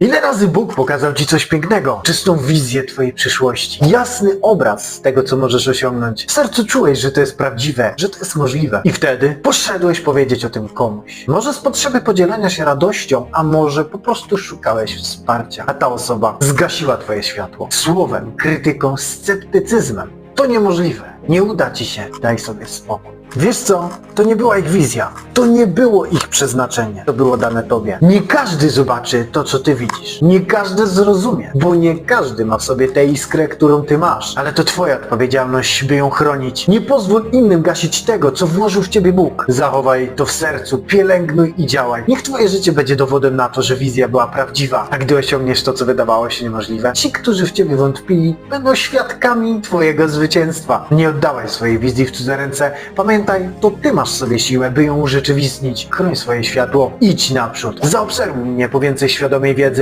Ile razy Bóg pokazał Ci coś pięknego, czystą wizję Twojej przyszłości, jasny obraz tego, co możesz osiągnąć. W sercu czułeś, że to jest prawdziwe, że to jest możliwe. I wtedy poszedłeś powiedzieć o tym komuś. Może z potrzeby podzielenia się radością, a może po prostu szukałeś wsparcia, a ta osoba zgasiła Twoje światło. Słowem, krytyką, sceptycyzmem. To niemożliwe. Nie uda Ci się. Daj sobie spokój. Wiesz co? To nie była ich wizja. To nie było ich przeznaczenie. To było dane tobie. Nie każdy zobaczy to, co ty widzisz. Nie każdy zrozumie, bo nie każdy ma w sobie tę iskrę, którą ty masz. Ale to twoja odpowiedzialność, by ją chronić. Nie pozwól innym gasić tego, co włożył w ciebie Bóg. Zachowaj to w sercu, pielęgnuj i działaj. Niech twoje życie będzie dowodem na to, że wizja była prawdziwa. A gdy osiągniesz to, co wydawało się niemożliwe, ci, którzy w ciebie wątpili, będą świadkami twojego zwycięstwa. Nie oddawaj swojej wizji w cudze ręce. Pamiętaj, to ty masz sobie siłę, by ją urzeczywistnić. Chroń swoje światło, idź naprzód. Zaobserwuj mnie po więcej świadomej wiedzy